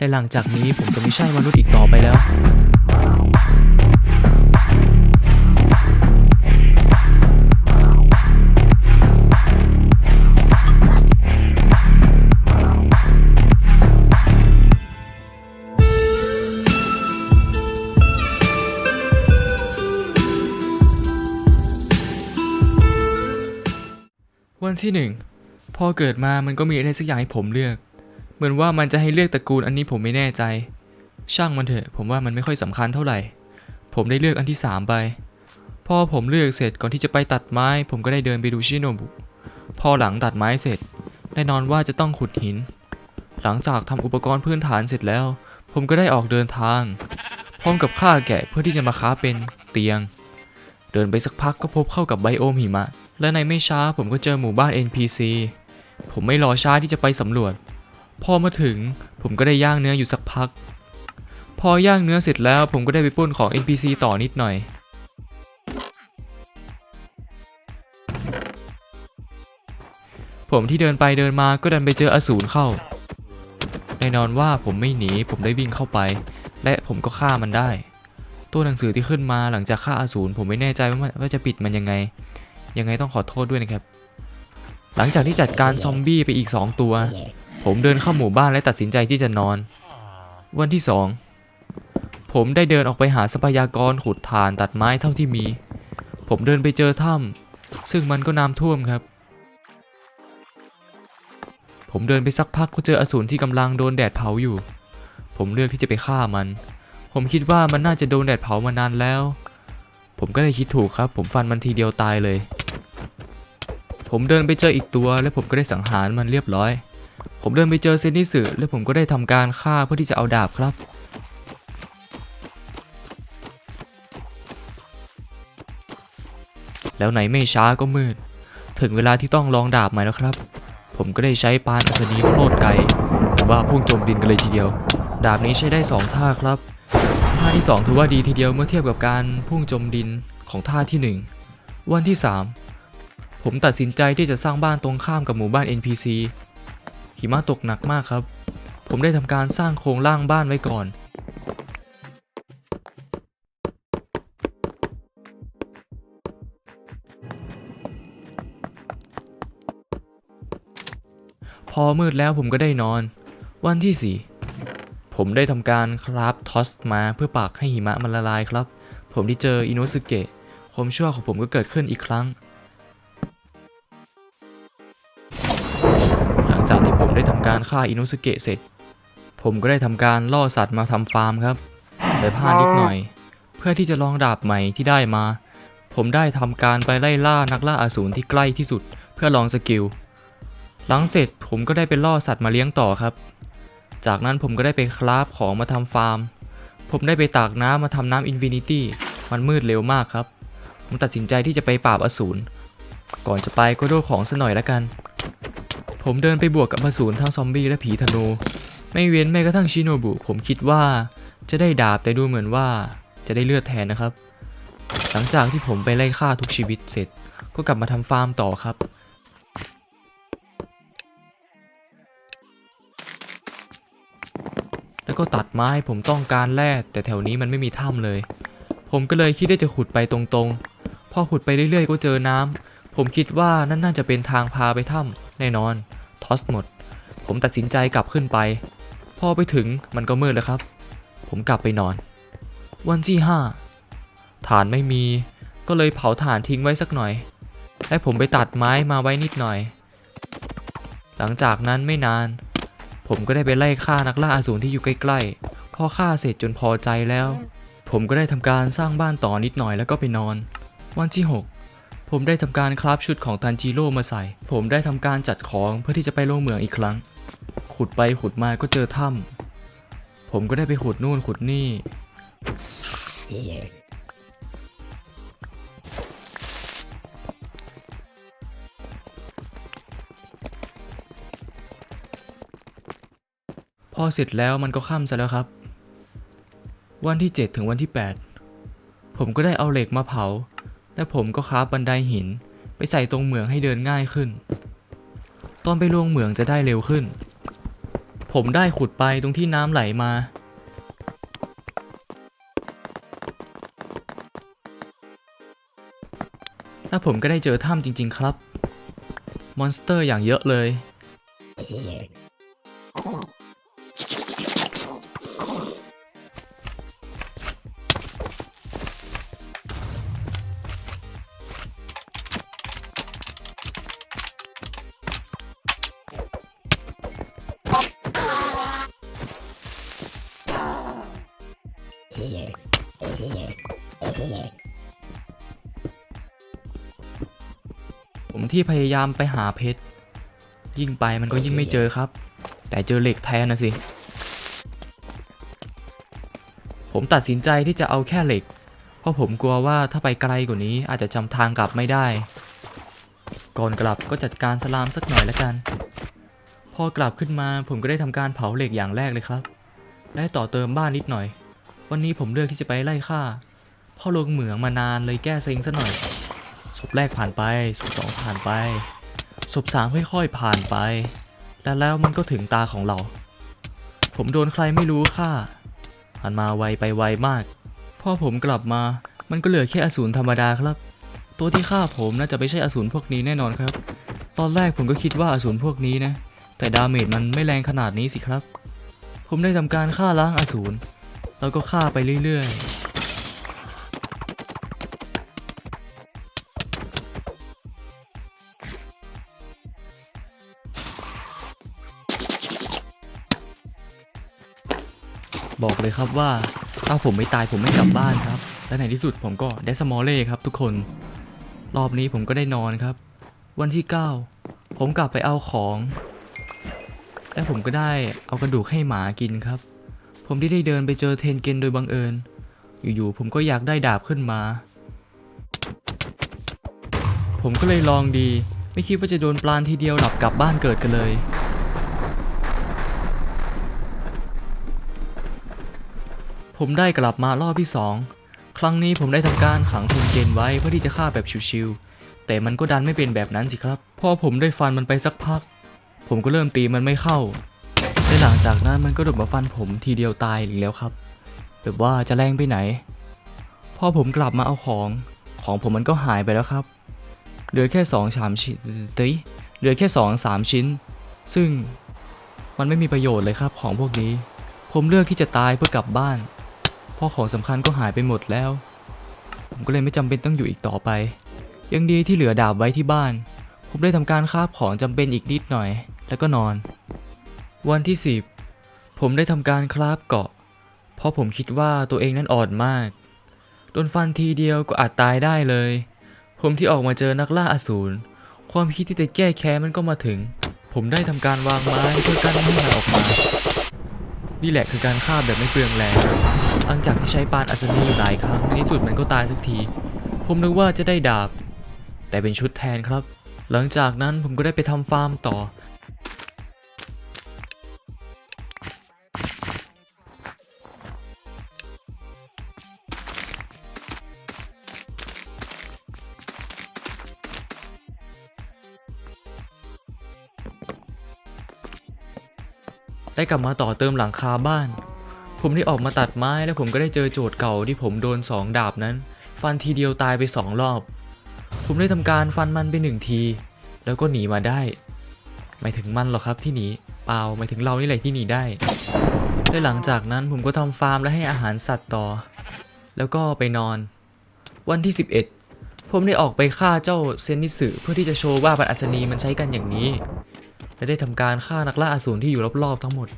และหลังจากนี้ผมจะไม่ใช่มนุษย์อีกต่อไปแล้ววันที่หนึ่งพอเกิดมามันก็มีอะไรสักอย่างให้ผมเลือก เหมือนว่ามันจะให้เลือกตระกูลอันนี้ผมไม่แน่ใจ ช่างมันเถอะ ผมว่ามันไม่ค่อยสำคัญเท่าไหร่ ผมได้เลือกอันที่สามไป พอผมเลือกเสร็จก่อนที่จะไปตัดไม้ ผมก็ได้เดินไปดูชิโนบุ พอหลังตัดไม้เสร็จแน่นอนว่าจะต้องขุดหิน หลังจากทำอุปกรณ์พื้นฐานเสร็จแล้ว ผมก็ได้ออกเดินทาง พร้อมกับฆ่าแกะเพื่อที่จะมาค้าเป็นเตียง เดินไปสักพักก็พบเข้ากับไบโอมหิมะ และในไม่ช้าผมก็เจอหมู่บ้าน NPC ผมไม่รอช้าที่จะไปสำรวจ พอมาถึงผมก็ได้ย่างเนื้ออยู่สักพัก พอย่างเนื้อเสร็จแล้วผมก็ได้ไปป้นของ NPC ต่อนิดหน่อย ผมที่เดินไปเดินมาก็ดันไปเจออสูรเข้า แน่นอนว่าผมไม่หนีผมได้วิ่งเข้าไป และผมก็ฆ่ามันได้ ตัวหนังสือที่ขึ้นมาหลังจากฆ่าอสูรผมไม่แน่ใจว่ามันว่าจะปิดมันยังไง ยังไงต้องขอโทษด้วยนะครับ หลังจากที่จัดการซอมบี้ไปอีก 2 ตัว ผมเดินเข้าหมู่บ้านและตัดสินใจที่จะนอน วันที่2ผมได้เดินออกไปหาทรัพยากรขุดถ่านตัดไม้เท่าที่มี ผมเดินไปเจอถ้ำซึ่งมันก็น้ำท่วมครับ ผมเดินไปสักพักก็เจออสูรที่กำลังโดนแดดเผาอยู่ ผมเลือกที่จะไปฆ่ามัน ผมคิดว่ามันน่าจะโดนแดดเผามานานแล้ว ผมก็เลยคิดถูกครับ ผมฟันมันทีเดียวตายเลย ผมเดินไปเจออีกตัวและผมก็ได้สังหารมันเรียบร้อย ผมเดินไปเจอเซนิสึและผมก็ได้ทำการฆ่าเพื่อที่จะเอาดาบครับ แล้วไหนไม่ช้าก็มืด ถึงเวลาที่ต้องลองดาบใหม่แล้วครับ ผมก็ได้ใช้ปานอัศนีโคตรไกลว่าพุ่งโจมดินกันเลยทีเดียว ดาบนี้ใช้ได้สองท่าครับ ท่าที่ 2 ถือว่าดีทีเดียวเมื่อเทียบกับการพุ่งจมดินของท่าที่ 1 วันที่ 3 ผมตัดสินใจที่จะสร้างบ้านตรงข้ามกับหมู่บ้าน NPC หิมะตกหนักมากครับ ผมได้ทำการสร้างโครงร่างบ้านไว้ก่อน พอมืดแล้วผมก็ได้นอน วันที่ 4 ผมได้ทำการคราฟทอสมาเพื่อปักให้หิมะมันละลายครับ ผมที่เจออินุสึเกะความชั่วของผมก็เกิดขึ้นอีกครั้ง การฆ่าอินุสเกะเสร็จ ผมก็ได้ทำการล่อสัตว์มาทำฟาร์มครับ แต่พลาดนิดหน่อย เพื่อที่จะลองดาบใหม่ที่ได้มา ผมได้ทำการไปไล่ล่านักล่าอาสูรที่ใกล้ที่สุด เพื่อลองสกิล หลังเสร็จผมก็ได้ไปล่อสัตว์มาเลี้ยงต่อครับ จากนั้นผมก็ได้ไปคราฟของมาทำฟาร์ม ผมได้ไปตากน้ำมาทำน้ำอินฟินิตี้ มันมืดเร็วมากครับ ผมตัดสินใจที่จะไปปราบอสูร ก่อนจะไปก็โดของซะหน่อยละกัน ผมเดินไปบวกกับอสูรทั้งซอมบี้และผีธนู ไม่เว้นแม้กระทั่งชิโนบุ ผมคิดว่า จะได้ดาบแต่ดูเหมือนว่า จะได้เลือดแทนนะครับ หลังจากที่ผมไปไล่ฆ่าทุกชีวิตเสร็จ ก็กลับมาทำฟาร์มต่อครับแล้วก็ตัดไม้ผมต้องการแร่แต่แถวนี้มันไม่มีถ้ำเลย ผมก็เลยคิดที่จะขุดไปตรงๆ พอขุดไปเรื่อยๆ ก็เจอน้ำผมคิดว่านั่นน่าจะเป็นทางพาไปถ้ำ แน่นอนทอสหมด ผมตัดสินใจกลับขึ้นไป พอไปถึงมันก็มืดแล้วครับ ผมกลับไปนอน วันที่5ฐานไม่มี ก็เลยเผาถ่านทิ้งไว้สักหน่อย และผมไปตัดไม้มาไว้นิดหน่อย หลังจากนั้นไม่นาน ผมก็ได้ไปไล่ฆ่านักล่าอสูรที่อยู่ใกล้ๆ พอฆ่าเสร็จจนพอใจแล้ว ผมก็ได้ทำการสร้างบ้านต่อนิดหน่อยแล้วก็ไปนอน วันที่6 ผมได้ทำการคราฟชุดของทันจิโร่มาใส่ ผมได้ทำการจัดของเพื่อที่จะไปโลกเหมืองอีกครั้ง ขุดไปขุดมาก็เจอถ้ำผมก็ได้ไปขุดนู่นขุดนี่ พอเสร็จแล้วมันก็ค่ำซะแล้วครับ วันที่ 7 ถึงวันที่ 8 ผมก็ได้เอาเหล็กมาเผา และผมก็คราบันไดหิน ไปใส่ตรงเหมืองให้เดินง่ายขึ้น ตอนไปลวงเหมืองจะได้เร็วขึ้น ผมได้ขุดไปตรงที่น้ำไหลมา แล้วผมก็ได้เจอถ้ำจริง ๆ ครับ มอนสเตอร์อย่างเยอะเลย ผมที่พยายามไปหาเพชร ยิ่งไปมันก็ยิ่งไม่เจอครับ แต่เจอเหล็กแทนนะสิ ผมตัดสินใจที่จะเอาแค่เหล็ก เพราะผมกลัวว่าถ้าไปไกลกว่านี้อาจจะจำทางกลับไม่ได้ ก่อนกลับก็จัดการสลามสักหน่อยแล้วกัน พอกลับขึ้นมาผมก็ได้ทำการเผาเหล็กอย่างแรกเลยครับได้ต่อเติมบ้านนิดหน่อย วันนี้ผมเลือกที่จะไปไล่ฆ่า พ่อลงเหมืองมานานเลยแก้เซ็งซะหน่อยศพแรกผ่านไปศพสองผ่านไปศพสามค่อยๆผ่านไปและแล้วมันก็ถึงตาของเรา ผมโดนใครไม่รู้ฆ่ามันมาไวไปไวมาก พอผมกลับมา มันก็เหลือแค่อสูรธรรมดาครับ ตัวที่ฆ่าผมน่าจะไม่ใช่อสูรพวกนี้แน่นอนครับ ตอนแรกผมก็คิดว่าอสูรพวกนี้นะ แต่ดาเมจมันไม่แรงขนาดนี้สิครับ ผมได้ทำการฆ่าล้างอสูร แล้วก็ฆ่าไปเรื่อยๆ บอกเลยครับว่าถ้าผมไม่ตายผมไม่กลับบ้านครับ และในที่สุดผมก็ได้สมอลเล่ครับทุกคน รอบนี้ผมก็ได้นอนครับ วันที่ 9 ผมกลับไปเอาของ และผมก็ได้เอากระดูกให้หมากินครับ ผมที่ได้เดินไปเจอเทนเกนโดยบังเอิญ อยู่ๆผมก็อยากได้ดาบขึ้นมา ผมก็เลยลองดี ไม่คิดว่าจะโดนปลานทีเดียวหลับกลับบ้านเกิดกันเลย ผมได้กลับมารอบที่สองครั้งนี้ผมได้ทำการขังเทนเกนไว้เพื่อที่จะฆ่าแบบชิวๆแต่มันก็ดันไม่เป็นแบบนั้นสิครับ พอผมได้ฟันมันไปสักพัก ผมก็เริ่มตีมันไม่เข้าและหลังจากนั้นมันก็โดดมาฟันผมทีเดียวตายอีกแล้วครับ แบบว่าจะแรงไปไหน พอผมกลับมาเอาของ ของผมมันก็หายไปแล้วครับ เหลือแค่สองสามชิ้นเต้ยเหลือแค่สองสามชิ้น ซึ่งมันไม่มีประโยชน์เลยครับของพวกนี้ ผมเลือกที่จะตายเพื่อกลับบ้าน พราะของสำคัญก็หายไปหมดแล้ว ผมก็เลยไม่จำเป็นต้องอยู่อีกต่อไป ยังดีที่เหลือดาบไว้ที่บ้าน ผมได้ทำการคาบของจำเป็นอีกนิดหน่อย แล้วก็นอน วันที่ 10 ผมได้ทำการคราบเกาะ เพราะผมคิดว่าตัวเองนั้นอ่อนมากโดนฟันทีเดียวก็อาจตายได้เลย ผมที่ออกมาเจอนักล่าอสูรความคิดที่จะแก้แค้นมันก็มาถึง ผมได้ทำการวางไม้เพื่อกั้นให้มันออกมา นี่แหละคือการฆ่าแบบไม่เปลืองแรง หลังจากที่ใช้ปานอัศนีอยู่หลายครั้งในที่สุดมันก็ตายสักที ผมนึกว่าจะได้ดาบ แต่เป็นชุดแทนครับ หลังจากนั้นผมก็ได้ไปทำฟาร์มต่อ ได้กลับมาต่อเติมหลังคาบ้าน ผมได้ออกมาตัดไม้แล้วผมก็ได้เจอโจทย์เก่าที่ผมโดนสองดาบนั้น ฟันทีเดียวตายไปสองรอบ ผมได้ทำการฟันมันไปหนึ่งที แล้วก็หนีมาได้ไม่ถึงมันหรอกครับที่หนีเปล่าไม่ถึงเรานี่แหละที่หนีได้และหลังจากนั้นผมก็ทำฟาร์มและให้อาหารสัตว์ต่อ แล้วก็ไปนอน วันที่ 11 ผมได้ออกไปฆ่าเจ้าเซนนิสึเพื่อที่จะโชว์ว่าบัตรอัศนีมันใช้กันอย่างนี้ และได้ทำการฆ่านักล่าอสูรที่อยู่รอบๆทั้งหมด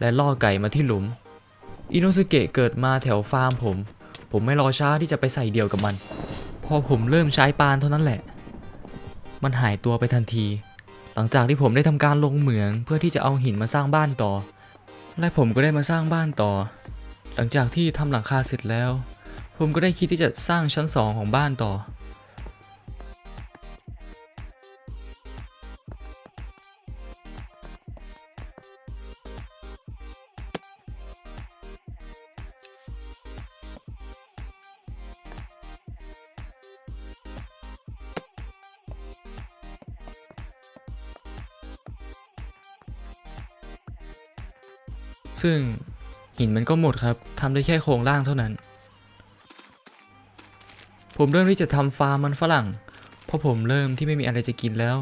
และล่อไก่มาที่หลุม อินโนสุเกะเกิดมาแถวฟาร์มผม ผมไม่รอช้าที่จะไปใส่เดียวกับมัน พอผมเริ่มใช้ปานเท่านั้นแหละ มันหายตัวไปทันที หลังจากที่ผมได้ทำการลงเหมืองเพื่อที่จะเอาหินมาสร้างบ้านต่อ และผมก็ได้มาสร้างบ้านต่อ หลังจากที่ทำหลังคาเสร็จแล้ว ผมก็ได้คิดที่จะสร้างชั้นสองของบ้านต่อ ซึ่งหินมันก็หมดครับทำได้แค่โครงร่างเท่านั้น ผมเริ่มที่จะทำฟาร์มมันฝรั่ง เพราะผมเริ่มที่ไม่มีอะไรจะกินแล้ว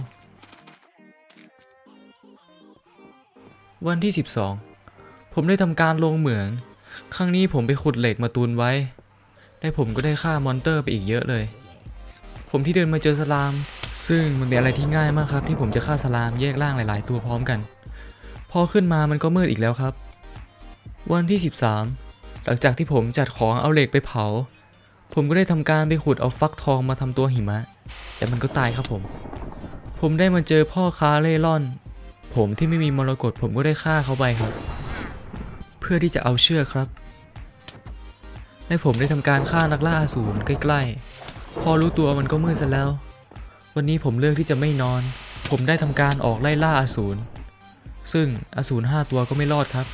วันที่ 12 ผมได้ทำการลงเหมือง ครั้งนี้ผมไปขุดเหล็กมาตุนไว้และผมก็ได้ฆ่ามอนเตอร์ไปอีกเยอะเลย ผมที่เดินมาเจอสลาม ซึ่งมันเป็นอะไรที่ง่ายมากครับ ที่ผมจะฆ่าสลามแยกร่างหลาย ๆ ตัวพร้อมกัน พอขึ้นมามันก็มืดอีกแล้วครับ วันที่ 13 หลังจากที่ผมจัดของเอาเหล็กไปเผา ผมก็ได้ทำการไปขุดเอาฟักทองมาทำตัวหิมะ แต่มันก็ตายครับผม ผมได้มาเจอพ่อค้าเล่ร่อน ผมที่ไม่มีมรกตผมก็ได้ฆ่าเขาไปครับ เพื่อที่จะเอาเชือกครับและผมได้ทำการฆ่านักล่าอสูรใกล้ ๆ พอรู้ตัวมันก็มืดซะแล้ว วันนี้ผมเลือกที่จะไม่นอน ผมได้ทำการออกไล่ล่าอสูรซึ่งอสูรห้าตัวก็ไม่รอดครับ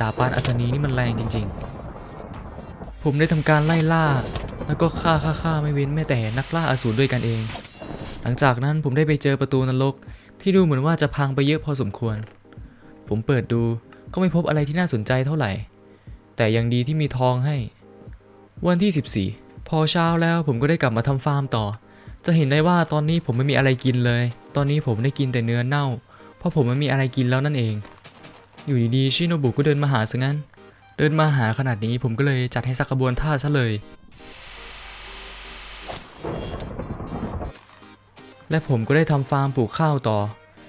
ดาบปานอัศนีนี่มันแรงจริง ๆ ผมได้ทำการไล่ล่า แล้วก็ฆ่าฆ่าฆ่าไม่เว้นแม้แต่นักล่าอสูรด้วยกันเอง หลังจากนั้นผมได้ไปเจอประตูนรก ที่ดูเหมือนว่าจะพังไปเยอะพอสมควร ผมเปิดดูก็ไม่พบอะไรที่น่าสนใจเท่าไหร่ แต่ยังดีที่มีทองให้ วันที่ 14 พอเช้าแล้วผมก็ได้กลับมาทำฟาร์มต่อ จะเห็นได้ว่าตอนนี้ผมไม่มีอะไรกินเลย ตอนนี้ผมได้กินแต่เนื้อเน่า เพราะผมไม่มีอะไรกินแล้วนั่นเอง อยู่ดีๆชิโนบุก็เดินมาหาซะงั้น เดินมาหาขนาดนี้ผมก็เลยจัดให้สักกระบวนท่าซะเลย และผมก็ได้ทำฟาร์มปลูกข้าวต่อ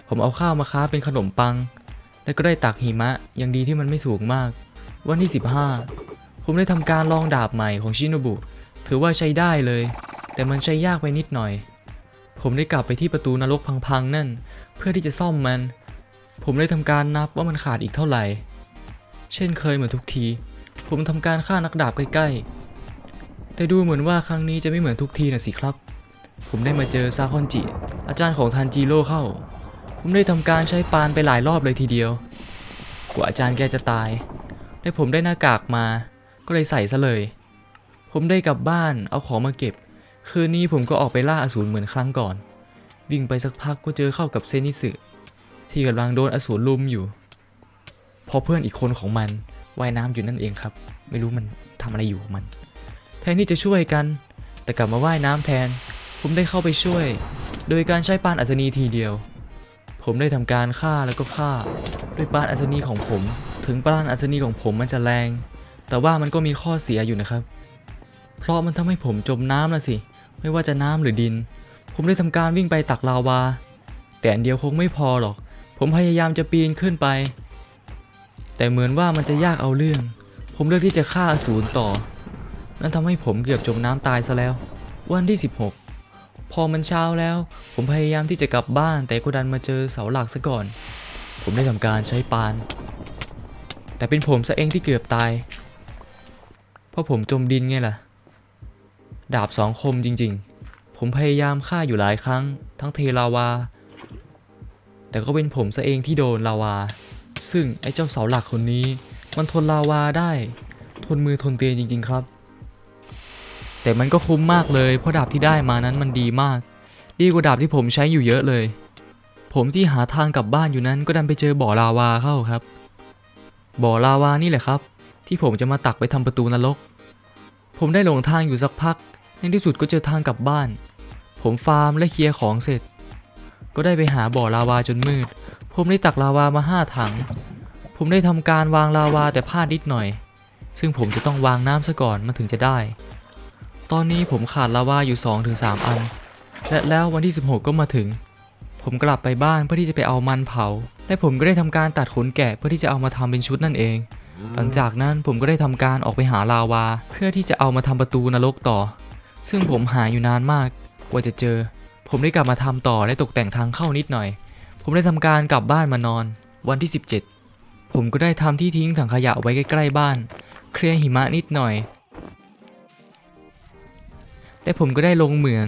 ผมเอาข้าวมาค้าเป็นขนมปัง และก็ได้ตักหิมะยังดีที่มันไม่สูงมาก วันที่ 15 ผมได้ทำการลองดาบใหม่ของชิโนบุ ถือว่าใช้ได้เลย แต่มันใช้ยากไปนิดหน่อย ผมได้กลับไปที่ประตูนรกพังๆนั่น เพื่อที่จะซ่อมมัน ผมได้ทำการนับว่ามันขาดอีกเท่าไหร่ เช่นเคยเหมือนทุกที ผมทำการฆ่านักดาบใกล้ๆ แต่ดูเหมือนว่าครั้งนี้จะไม่เหมือนทุกทีนะสิครับ ผมได้มาเจอซาคอนจิ อาจารย์ของทันจิโร่เข้า ผมได้ทำการใช้ปานไปหลายรอบเลยทีเดียว กว่าอาจารย์แกจะตายและผมได้หน้ากากมา ก็เลยใส่ซะเลย ผมได้กลับบ้านเอาของมาเก็บ คืนนี้ผมก็ออกไปล่าอสูรเหมือนครั้งก่อน วิ่งไปสักพักก็เจอเข้ากับเซนิสึ ที่กำลังโดนอสูรลุมอยู่ พอเพื่อนอีกคนของมันว่ายน้ำอยู่นั่นเองครับ ไม่รู้มันทำอะไรอยู่ของมัน แทนที่จะช่วยกัน แต่กลับมาว่ายน้ำแทน ผมได้เข้าไปช่วย โดยการใช้ปานอัศนีทีเดียว ผมได้ทำการฆ่าแล้วก็ฆ่า ด้วยปานอัศนีของผม ถึงปานอัศนีของผมมันจะแรง แต่ว่ามันก็มีข้อเสียอยู่นะครับ เพราะมันทำให้ผมจมน้ำนะสิ ไม่ว่าจะน้ำหรือดิน ผมได้ทำการวิ่งไปตักลาวา แต่อันเดียวคงไม่พอหรอก ผมพยายามจะปีนขึ้นไป แต่เหมือนว่ามันจะยากเอาเรื่อง ผมเลือกที่จะฆ่าอสูรต่อ นั่นทำให้ผมเกือบจมน้ำตายซะแล้ว วันที่ 16 พอมันเช้าแล้ว ผมพยายามที่จะกลับบ้านแต่ก็ดันมาเจอเสาหลักซะก่อน ผมได้ทำการใช้ปาน แต่เป็นผมซะเองที่เกือบตาย เพราะผมจมดินไงล่ะ ดาบสองคมจริง ๆ ผมพยายามฆ่าอยู่หลายครั้ง ทั้งเทลาวา แต่ก็เป็นผมซะเองที่โดนลาวา ซึ่งไอ้เจ้าเสาหลักคนนี้ มันทนลาวาได้ ทนมือทนเตียนจริง ๆ ครับ แต่มันก็คุ้มมากเลย เพราะดาบที่ได้มานั้นมันดีมาก ดีกว่าดาบที่ผมใช้อยู่เยอะเลย ผมที่หาทางกลับบ้านอยู่นั้นก็ดันไปเจอบ่อลาวาเข้าครับ บ่อลาวานี่แหละครับ ที่ผมจะมาตักไปทำประตูนรก ผมได้หลงทางอยู่สักพัก ในที่สุดก็เจอทางกลับบ้าน ผมฟาร์มและเคลียร์ของเสร็จ ก็ได้ไปหาบ่อลาวาจนมืด ผมได้ตักลาวามาห้าถัง ผมได้ทำการวางลาวาแต่พลาดนิดหน่อย ซึ่งผมจะต้องวางน้ำซะก่อนมันถึงจะได้ ตอนนี้ผมขาดลาวาอยู่ 2-3 อัน และแล้ววันที่ 16 ก็มาถึง ผมกลับไปบ้านเพื่อที่จะไปเอามันเผา และผมก็ได้ทำการตัดขนแกะเพื่อที่จะเอามาทำเป็นชุดนั่นเอง หลังจากนั้นผมก็ได้ทำการออกไปหาลาวา เพื่อที่จะเอามาทำประตูนรกต่อ ซึ่งผมหาอยู่นานมากกว่าจะเจอ ผมได้กลับมาทำต่อและตกแต่งทางเข้านิดหน่อย ผมได้ทำการกลับบ้านมานอน วันที่ 17 ผมก็ได้ทำที่ทิ้งถังขยะไว้ใกล้ๆบ้าน เคลียร์หิมะนิดหน่อย และผมก็ได้ลงเหมือง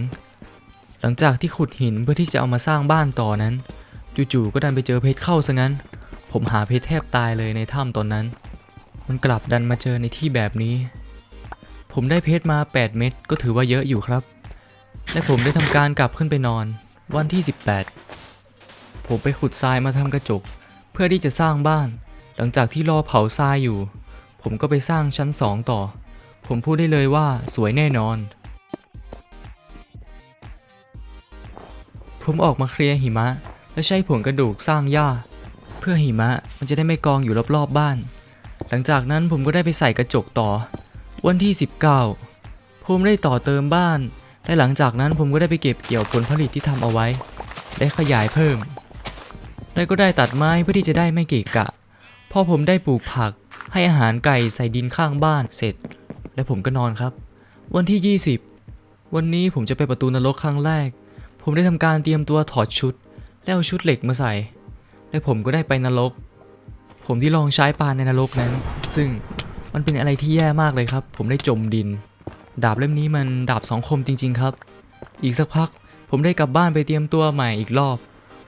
หลังจากที่ขุดหินเพื่อที่จะเอามาสร้างบ้านต่อนั้น จู่ๆก็ดันไปเจอเพชรเข้าซะงั้น ผมหาเพชรแทบตายเลยในถ้ำตอนนั้น มันกลับดันมาเจอในที่แบบนี้ ผมได้เพชรมา 8 เม็ดก็ถือว่าเยอะอยู่ครับ และผมได้ทำการกลับขึ้นไปนอน วันที่ 18 ผมไปขุดทรายมาทำกระจก เพื่อที่จะสร้างบ้าน หลังจากที่รอเผาทรายอยู่ ผมก็ไปสร้างชั้นสองต่อ ผมพูดได้เลยว่าสวยแน่นอน ผมออกมาเคลียร์หิมะ และใช้ผงกระดูกสร้างหญ้า เพื่อหิมะมันจะได้ไม่กองอยู่รอบๆบบ้าน หลังจากนั้นผมก็ได้ไปใส่กระจกต่อ วันที่ 19 ผมได้ต่อเติมบ้าน และหลังจากนั้นผมก็ได้ไปเก็บเกี่ยวผลผลิตที่ทำเอาไว้ได้ขยายเพิ่ม และก็ได้ตัดไม้เพื่อที่จะได้ไม่เกะกะ พอผมได้ปลูกผัก ให้อาหารไก่ใส่ดินข้างบ้านเสร็จ และผมก็นอนครับ วันที่ 20 วันนี้ผมจะไปประตูนรกครั้งแรก ผมได้ทำการเตรียมตัวถอดชุด แล้วเอาชุดเหล็กมาใส่ และผมก็ได้ไปนรก ผมที่ลองใช้ปานในนรกนั้น ซึ่งมันเป็นอะไรที่แย่มากเลยครับ ผมได้จมดิน ดาบเล่มนี้มันดาบสองคมจริง ๆ ครับ อีกสักพัก ผมได้กลับบ้านไปเตรียมตัวใหม่อีกรอบ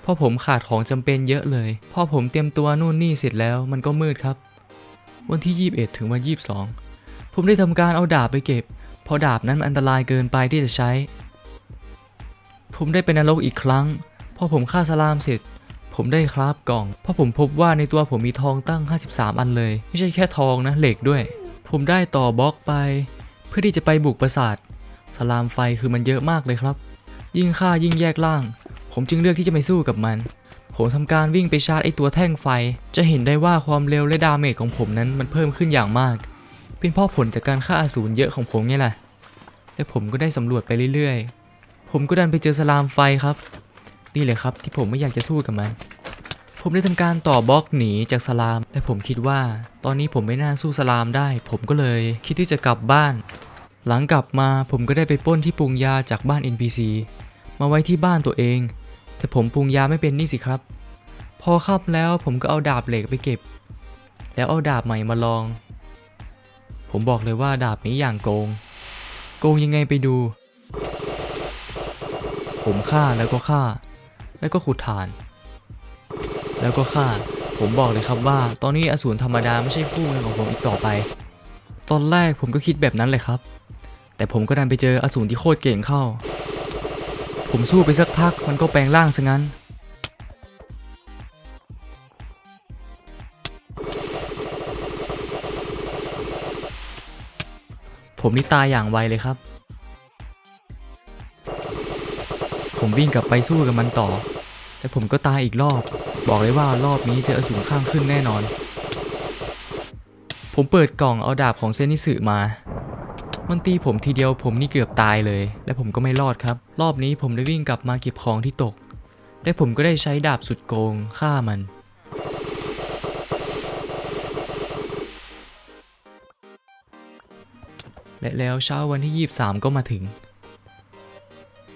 เพราะผมขาดของจำเป็นเยอะเลย พอผมเตรียมตัวนู่นนี่เสร็จแล้วมันก็มืดครับ วันที่ 21 ถึงวัน22 ผมได้ทำการเอาดาบไปเก็บ เพราะดาบนั้นมันอันตรายเกินไปที่จะใช้ ผมได้ไปนรกอีกครั้ง พอผมฆ่าสลามเสร็จ ผมได้คราฟกล่อง เพราะผมพบว่าในตัวผมมีทองตั้ง 53 อันเลย ไม่ใช่แค่ทองนะเหล็กด้วย ผมได้ต่อบล็อกไป เพื่อที่จะไปบุกปราสาทสลามไฟคือมันเยอะมากเลยครับ ยิ่งฆ่ายิ่งแยกล่าง ผมจึงเลือกที่จะไม่สู้กับมัน ผมทำการวิ่งไปชาร์จไอตัวแท่งไฟ จะเห็นได้ว่าความเร็วและดาเมจของผมนั้นมันเพิ่มขึ้นอย่างมาก เป็นเพราะผลจากการฆ่าอสูรเยอะของผมไงล่ะและผมก็ได้สำรวจไปเรื่อยๆ ผมก็ดันไปเจอสลามไฟครับ นี่เลยครับที่ผมไม่อยากจะสู้กับมัน ผมได้ทำการต่อบล็อกหนีจากสลาม และผมคิดว่า ตอนนี้ผมไม่น่าสู้สลามได้ ผมก็เลยคิดที่จะกลับบ้าน หลังกลับมาผมก็ได้ไปป้นที่ปรุงยาจากบ้าน NPC มาไว้ที่บ้านตัวเอง แต่ผมปรุงยาไม่เป็นนี่สิครับ พอค่ำแล้วผมก็เอาดาบเหล็กไปเก็บ แล้วเอาดาบใหม่มาลอง ผมบอกเลยว่าดาบนี้อย่างโกง โกงยังไงไปดู ผมฆ่าแล้วก็ฆ่า แล้วก็ขุดฐาน แล้วก็ฆ่า ผมบอกเลยครับว่า ตอนนี้อสูรธรรมดาไม่ใช่คู่มือของผมอีกต่อไป ตอนแรกผมก็คิดแบบนั้นเลยครับ แต่ผมก็ดันไปเจออสูรที่โคตรเก่งเข้า ผมสู้ไปสักพักมันก็แปลงร่างซะงั้น ผมนี่ตายอย่างไวเลยครับผมวิ่งกลับไปสู้กับมันต่อ แต่ผมก็ตายอีกรอบ บอกเลยว่ารอบนี้เจออสูรข้างขึ้นแน่นอน ผมเปิดกล่องเอาดาบของเซนิสึมา มันตีผมทีเดียวผมนี่เกือบตายเลย และผมก็ไม่รอดครับ รอบนี้ผมได้วิ่งกลับมาเก็บของที่ตก และผมก็ได้ใช้ดาบสุดโกงฆ่ามันและแล้วเช้าวันที่ 23 ก็มาถึง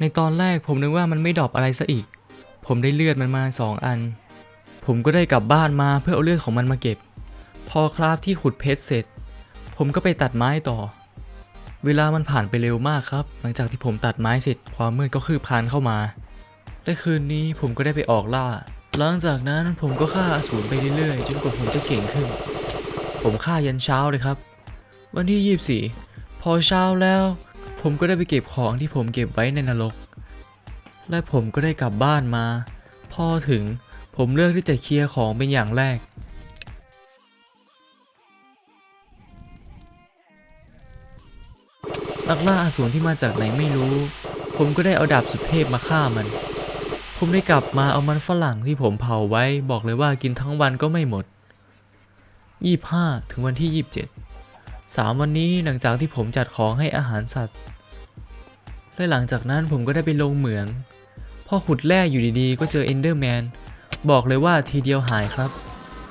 ในตอนแรกผมนึกว่ามันไม่ดรอปอะไรซะอีก ผมได้เลือดมันมา 2 อัน ผมก็ได้กลับบ้านมาเพื่อเอาเลือดของมันมาเก็บ พอคราฟที่ขุดเพชรเสร็จ ผมก็ไปตัดไม้ต่อ เวลามันผ่านไปเร็วมากครับ หลังจากที่ผมตัดไม้เสร็จความมืดก็คืบคลานเข้ามาและคืนนี้ผมก็ได้ไปออกล่า หลังจากนั้นผมก็ฆ่าอสูรไปเรื่อยๆ จนกว่าผมจะเก่งขึ้น ผมฆ่ายันเช้าเลยครับ วันที่ 24 พอเช้าแล้ว ผมก็ได้ไปเก็บของที่ผมเก็บไว้ในนรก และผมก็ได้กลับบ้านมา พอถึง ผมเลือกที่จะเคลียร์ของเป็นอย่างแรก นักล่าอสูรที่มาจากไหนไม่รู้ ผมก็ได้เอาดาบสุดเทพมาฆ่ามัน ผมได้กลับมาเอามันฝรั่งที่ผมเผาไว้บอกเลยว่ากินทั้งวันก็ไม่หมด 25 ถึงวันที่ 27สามวันนี้หลังจากที่ผมจัดของให้อาหารสัตว์ และหลังจากนั้นผมก็ได้ไปลงเหมือง พอขุดแร่อยู่ดีๆ ก็เจอเอนเดอร์แมน บอกเลยว่าทีเดียวหายครับ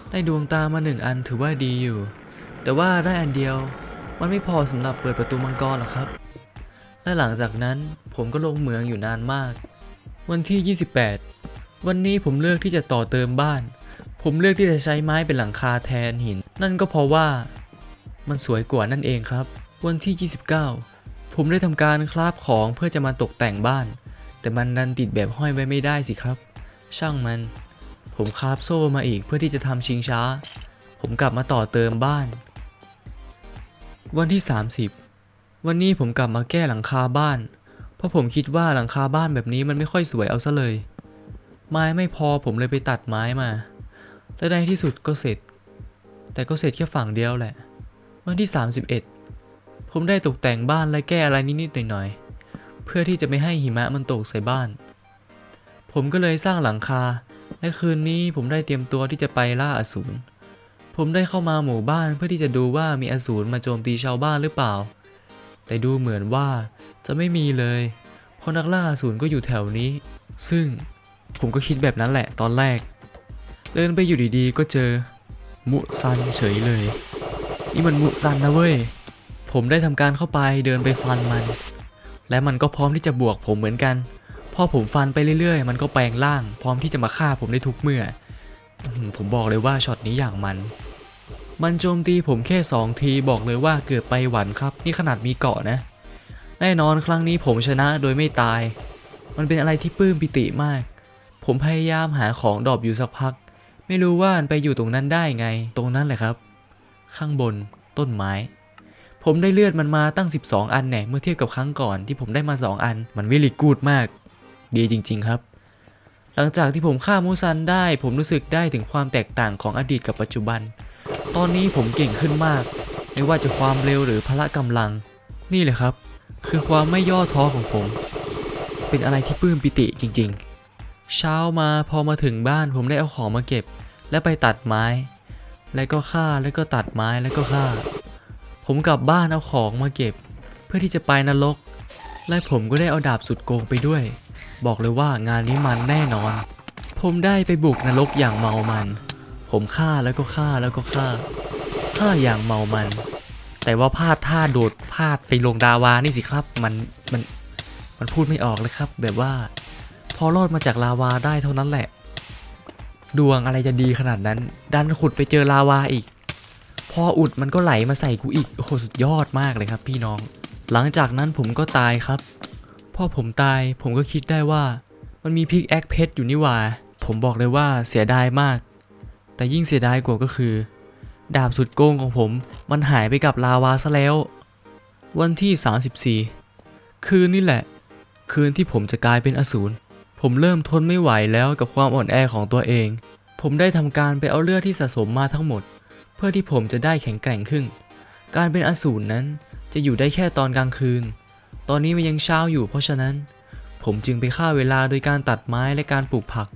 ได้ดวงตามาหนึ่งอันถือว่าดีอยู่ แต่ว่าได้อันเดียว มันไม่พอสำหรับเปิดประตูมังกรหรอกครับ และหลังจากนั้นผมก็ลงเหมืองอยู่นานมาก วันที่ 28 วันนี้ผมเลือกที่จะต่อเติมบ้าน ผมเลือกที่จะใช้ไม้เป็นหลังคาแทนหิน นั่นก็เพราะว่า มันสวยกว่านั่นเองครับ วันที่ 29 ผมได้ทำการคราฟของเพื่อจะมาตกแต่งบ้าน แต่มันดันติดแบบห้อยไว้ไม่ได้สิครับ ช่างมัน ผมคาฟโซ่มาอีกเพื่อที่จะทำชิงช้า ผมกลับมาต่อเติมบ้าน วันที่ 30 วันนี้ผมกลับมาแก้หลังคาบ้าน เพราะผมคิดว่าหลังคาบ้านแบบนี้มันไม่ค่อยสวยเอาซะเลย ไม้ไม่พอผมเลยไปตัดไม้มา และในที่สุดก็เสร็จ แต่ก็เสร็จแค่ฝั่งเดียวแหละ วันที่ 31 ผมได้ตกแต่งบ้านและแก้อะไรนิดๆหน่อยๆเพื่อที่จะไม่ให้หิมะมันตกใส่บ้าน ผมก็เลยสร้างหลังคา และคืนนี้ผมได้เตรียมตัวที่จะไปล่าอสูร ผมได้เข้ามาหมู่บ้านเพื่อที่จะดูว่ามีอสูรมาโจมตีชาวบ้านหรือเปล่า แต่ดูเหมือนว่าจะไม่มีเลย เพราะนักล่าอสูรก็อยู่แถวนี้ ซึ่งผมก็คิดแบบนั้นแหละตอนแรก เดินไปอยู่ดีๆ ก็เจอ มุซันเฉยเลย นี่มันมุซันนะเว้ย ผมได้ทำการเข้าไปเดินไปฟันมัน และมันก็พร้อมที่จะบวกผมเหมือนกัน พอผมฟันไปเรื่อยๆ มันก็แปลงร่าง พร้อมที่จะมาฆ่าผมได้ทุกเมื่อ ผมบอกเลยว่าช็อตนี้อย่างมัน มันโจมตีผมแค่สองทีบอกเลยว่าเกือบไปหวันครับ นี่ขนาดมีเกาะนะ แน่นอนครั้งนี้ผมชนะโดยไม่ตาย มันเป็นอะไรที่ปลื้มปิติมาก ผมพยายามหาของดอปอยู่สักพัก ไม่รู้ว่ามันไปอยู่ตรงนั้นได้ไง ตรงนั้นแหละครับ ข้างบนต้นไม้ผมได้เลือดมันมาตั้ง 12 อันแน่เมื่อเทียบกับครั้งก่อนที่ผมได้มา 2 อัน มันวิลิกูดมาก ดีจริง ๆ ครับ หลังจากที่ผมฆ่ามูซันได้ ผมรู้สึกได้ถึงความแตกต่างของอดีตกับปัจจุบัน ตอนนี้ผมเก่งขึ้นมาก ไม่ว่าจะความเร็วหรือพละกำลัง นี่แหละครับ คือความไม่ย่อท้อของผม เป็นอะไรที่ปลื้มปิติจริง ๆ เช้ามาพอมาถึงบ้านผมได้เอาของมาเก็บ และไปตัดไม้ แล้วก็ฆ่าแล้วก็ตัดไม้แล้วก็ฆ่า ผมกลับบ้านเอาของมาเก็บ เพื่อที่จะไปนรกและผมก็ได้เอาดาบสุดโกงไปด้วย บอกเลยว่างานนี้มันแน่นอน ผมได้ไปบุกนรกอย่างเมามัน ผมฆ่าแล้วก็ฆ่าแล้วก็ฆ่าฆ่าอย่างเมามัน แต่ว่าพลาดท่าโดดพลาดไปลงดาวานี่สิครับ มันมันมันพูดไม่ออกเลยครับ แบบว่า พอรอดมาจากลาวาได้เท่านั้นแหละ ดวงอะไรจะดีขนาดนั้น ดันขุดไปเจอลาวาอีก พออุดมันก็ไหลมาใส่กูอีกโอ้โหสุดยอดมากเลยครับ พี่น้อง หลังจากนั้นผมก็ตายครับ อผมตายผมก็คิดได้ว่ามันมีพิกแอคเพชรอยู่นี่หว่า ผมบอกเลยว่าเสียดายมาก แต่ยิ่งเสียดายกว่าก็คือ ดาบสุดโกงของผมมันหายไปกับลาวาซะแล้ว วันที่ 34 คืนนี่แหละ คืนที่ผมจะกลายเป็นอสูรผมเริ่มทนไม่ไหวแล้วกับความอ่อนแอของตัวเอง ผมได้ทำการไปเอาเลือดที่สะสมมาทั้งหมด เพื่อที่ผมจะได้แข็งแกร่งขึ้น การเป็นอสูรนั้นจะอยู่ได้แค่ตอนกลางคืน ตอนนี้มันยังเช้าอยู่เพราะฉะนั้น ผมจึงไปฆ่าเวลาโดยการตัดไม้และการปลูกผัก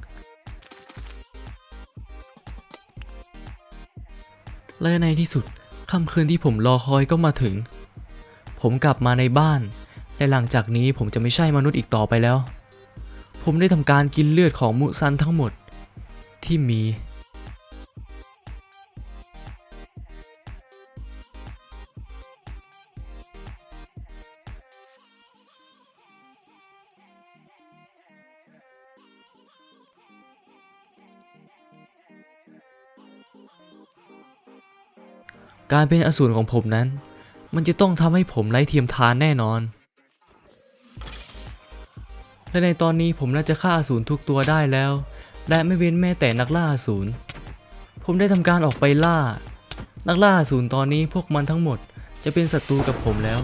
และในที่สุดค่ำคืนที่ผมรอคอยก็มาถึง ผมกลับมาในบ้าน และหลังจากนี้ผมจะไม่ใช่มนุษย์อีกต่อไปแล้ว ผมได้ทำการกินเลือดของมุซันทั้งหมดที่มี การเป็นอสูรของผมนั้น มันจะต้องทำให้ผมไร้เทียมทานแน่นอน และในตอนนี้ผมน่าจะฆ่าอสูรทุกตัวได้แล้ว และไม่เว้นแม้แต่นักล่าอสูร ผมได้ทำการออกไปล่า นักล่าอสูรตอนนี้พวกมันทั้งหมดจะเป็นศัตรูกับผมแล้ว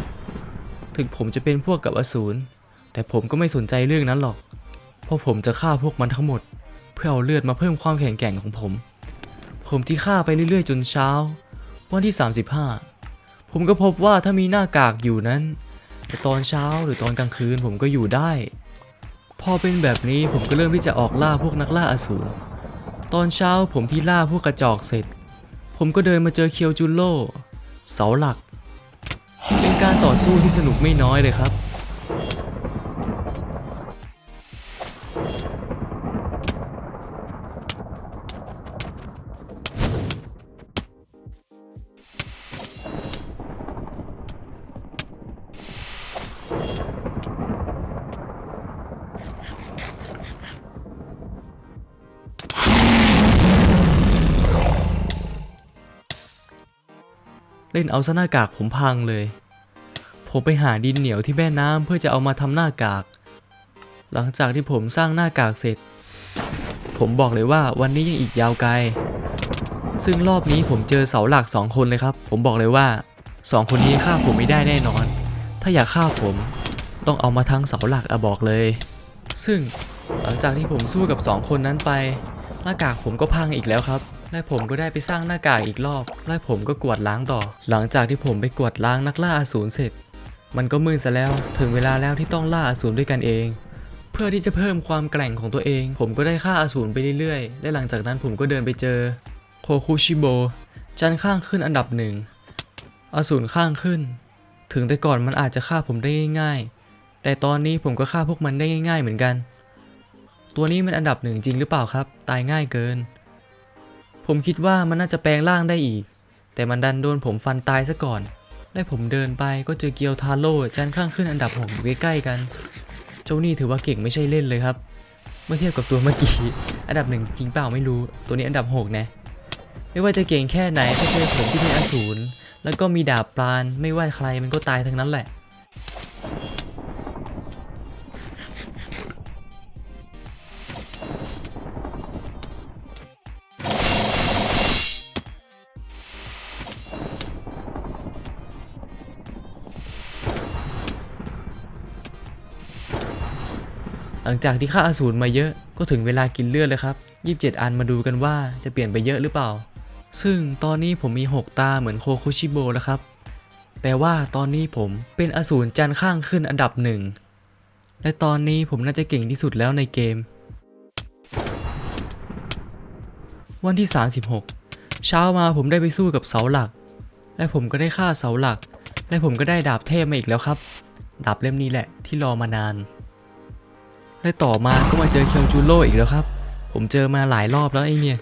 ถึงผมจะเป็นพวกกับอสูร แต่ผมก็ไม่สนใจเรื่องนั้นหรอก เพราะผมจะฆ่าพวกมันทั้งหมด เพื่อเอาเลือดมาเพิ่มความแข็งแกร่งของผม ผมที่ฆ่าไปเรื่อยๆ จนเช้า วันที่ 35 ผมก็พบว่าถ้ามีหน้ากากอยู่นั้นแต่ตอนเช้าหรือตอนกลางคืนผมก็อยู่ได้ พอเป็นแบบนี้ผมก็เริ่มที่จะออกล่าพวกนักล่าอสูรตอนเช้าผมที่ล่าพวกกระจอกเสร็จ ผมก็เดินมาเจอเคียวจุนโลเสาหลัก เป็นการต่อสู้ที่สนุกไม่น้อยเลยครับ เอาซะหน้ากากผมพังเลย ผมไปหาดินเหนียวที่แม่น้ำเพื่อจะเอามาทำหน้ากาก หลังจากที่ผมสร้างหน้ากากเสร็จ ผมบอกเลยว่าวันนี้ยังอีกยาวไกล ซึ่งรอบนี้ผมเจอเสาหลักสองคนเลยครับ ผมบอกเลยว่าสองคนนี้ฆ่าผมไม่ได้แน่นอน ถ้าอยากฆ่าผมต้องเอามาทั้งเสาหลักอะบอกเลย ซึ่งหลังจากที่ผมสู้กับสองคนนั้นไปหน้ากากผมก็พังอีกแล้วครับ และผมก็ได้ไปสร้างหน้ากากอีกรอบ และผมก็กวดล้างต่อ หลังจากที่ผมไปกวดล้างนักล่าอสูรเสร็จ มันก็มืดซะแล้วถึงเวลาแล้วที่ต้องล่าอสูรด้วยกันเอง เพื่อที่จะเพิ่มความแกร่งของตัวเอง ผมก็ได้ฆ่าอสูรไปเรื่อยๆ และหลังจากนั้นผมก็เดินไปเจอโคคุชิโบจันข้างขึ้นอันดับหนึ่งอสูรข้างขึ้น ถึงแต่ก่อนมันอาจจะฆ่าผมได้ง่าย ๆ แต่ตอนนี้ผมก็ฆ่าพวกมันได้ง่าย ๆ เหมือนกัน ตัวนี้มันอันดับหนึ่งจริงหรือเปล่าครับ ตายง่ายเกิน ผมคิดว่ามันน่าจะแปลงร่างได้อีก แต่มันดันโดนผมฟันตายซะก่อนและผมเดินไปก็เจอเกียวทาโร่จันข้างขึ้นอันดับหกอยู่ใกล้ๆกัน เจ้านี่ถือว่าเก่งไม่ใช่เล่นเลยครับ เมื่อเทียบกับตัวเมื่อกี้ อันดับหนึ่งจริงเปล่าไม่รู้ ตัวนี้อันดับหกนะไม่ว่าจะเก่งแค่ไหนถ้าเจอผมที่เป็นอสูรแล้วก็มีดาบปราณไม่ว่าใครมันก็ตายทั้งนั้นแหละ ลังจากที่ฆ่าอสูรมาเยอะก็ถึงเวลากินเลือดเลยครับ 27 อันมาดูกันว่าจะเปลี่ยนไปเยอะหรือเปล่า ซึ่งตอนนี้ผมมี 6 ตาเหมือนโคคุชิโบแล้วครับ แปลว่าตอนนี้ผมเป็นอสูรจันข้างขึ้นอันดับหนึ่งและตอนนี้ผมน่าจะเก่งที่สุดแล้วในเกม วันที่ 36 เช้ามาผมได้ไปสู้กับเสาหลัก และผมก็ได้ฆ่าเสาหลัก และผมก็ได้ดาบเทพมาอีกแล้วครับ ดาบเล่มนี้แหละที่รอมานาน และต่อมาก็มาเจอเคียวจูโร่อีกแล้วครับ ผมเจอมาหลายรอบแล้วไอ้เนี่ย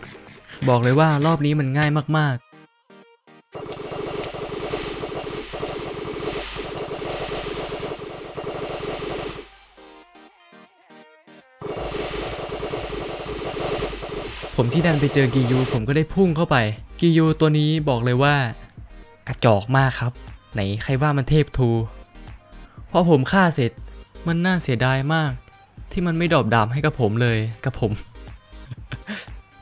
บอกเลยว่ารอบนี้มันง่ายมากๆผมที่ดันไปเจอกิยูผมก็ได้พุ่งเข้าไป กิยูตัวนี้บอกเลยว่า กระจอกมากครับ ไหนใครว่ามันเทพทูพอผมฆ่าเสร็จมันน่าเสียดายมาก ที่มันไม่ดอบดาบให้กับผมเลยกับผม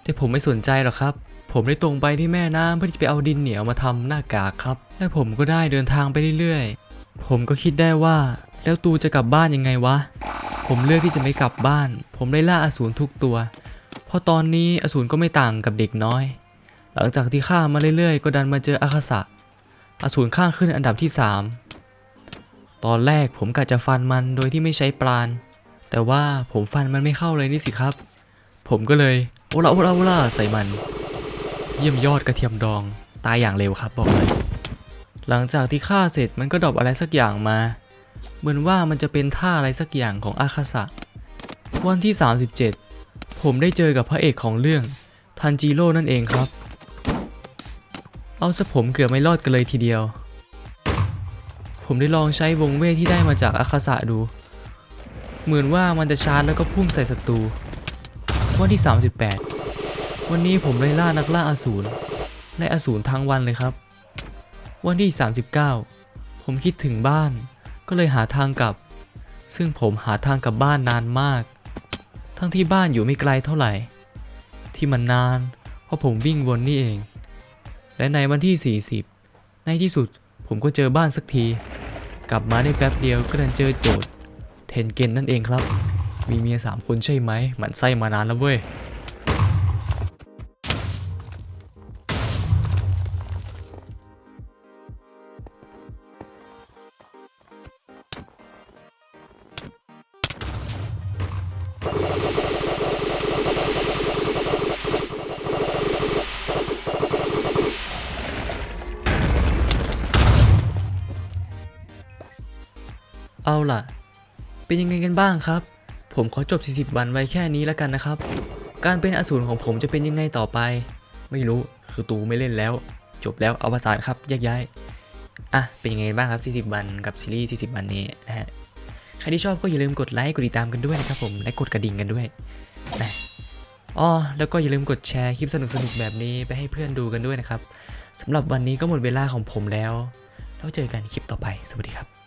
แต่ผมไม่สนใจหรอกครับ ผมได้ตรงไปที่แม่น้ำเพื่อที่จะไปเอาดินเหนียวมาทำหน้ากากครับ และผมก็ได้เดินทางไปเรื่อยๆ ผมก็คิดได้ว่า แล้วตูจะกลับบ้านยังไงวะ ผมเลือกที่จะไม่กลับบ้าน ผมได้ล่าอสูรทุกตัว เพราะตอนนี้อสูรก็ไม่ต่างกับเด็กน้อย หลังจากที่ฆ่ามาเรื่อยๆ ก็ดันมาเจออาคาสะอสูรข้างขึ้นอันดับที่ 3 ตอนแรกผมกะจะฟันมันโดยที่ไม่ใช้ปราณ แต่ว่าผมฟันมันไม่เข้าเลยนี่สิครับ ผมก็เลยโอลาโอลาโอลาใส่มัน เยี่ยมยอดกระเทียมดอง ตายอย่างเร็วครับบอกเลย หลังจากที่ฆ่าเสร็จมันก็ดรอปอะไรสักอย่างมา เหมือนว่ามันจะเป็นท่าอะไรสักอย่างของอาคาสะ วันที่ 37 ผมได้เจอกับพระเอกของเรื่องทันจิโร่นั่นเองครับ เอาซะผมเกือบไม่รอดกันเลยทีเดียว ผมได้ลองใช้วงเวทที่ได้มาจากอาคาสะดู เหมือนว่ามันจะชาร์จแล้วก็พุ่งใส่ศัตรู วันที่ 38 วันนี้ผมได้ล่านักล่าอสูรในอสูรทั้งวันเลยครับ วันที่ 39 ผมคิดถึงบ้าน ก็เลยหาทางกลับ ซึ่งผมหาทางกลับบ้านนานมาก ทั้งที่บ้านอยู่ไม่ไกลเท่าไหร่ ที่มันนาน เพราะผมวิ่งวนนี่เอง และในวันที่ 40 ในที่สุดผมก็เจอบ้านสักที กลับมาได้แป๊บเดียวก็ดันเจอโจทย์ เพนเกนนั่นเองครับ มีเมียสามคนใช่ไหมหมันไส้มานานแล้วเว้ย บ้างครับ ผมขอจบ 40 วันไว้แค่นี้แล้วกันนะครับ การเป็นอสูรของผมจะเป็นยังไงต่อไป ไม่รู้คือตูไม่เล่นแล้ว จบแล้วเอาประสานครับแยกย้ายอะเป็นยังไงบ้างครับ 40 วันกับซีรีส์ 40 วันนี้นะฮะใครที่ชอบก็อย่าลืมกดไลค์กดติดตามกันด้วยนะครับผมและกดกระดิ่งกันด้วยนะอ๋อแล้วก็อย่าลืมกดแชร์คลิปสนุกๆแบบนี้ไปให้เพื่อนดูกันด้วยนะครับสำหรับวันนี้ก็หมดเวลาของผมแล้วแล้วเจอกันคลิปต่อไปสวัสดีครับ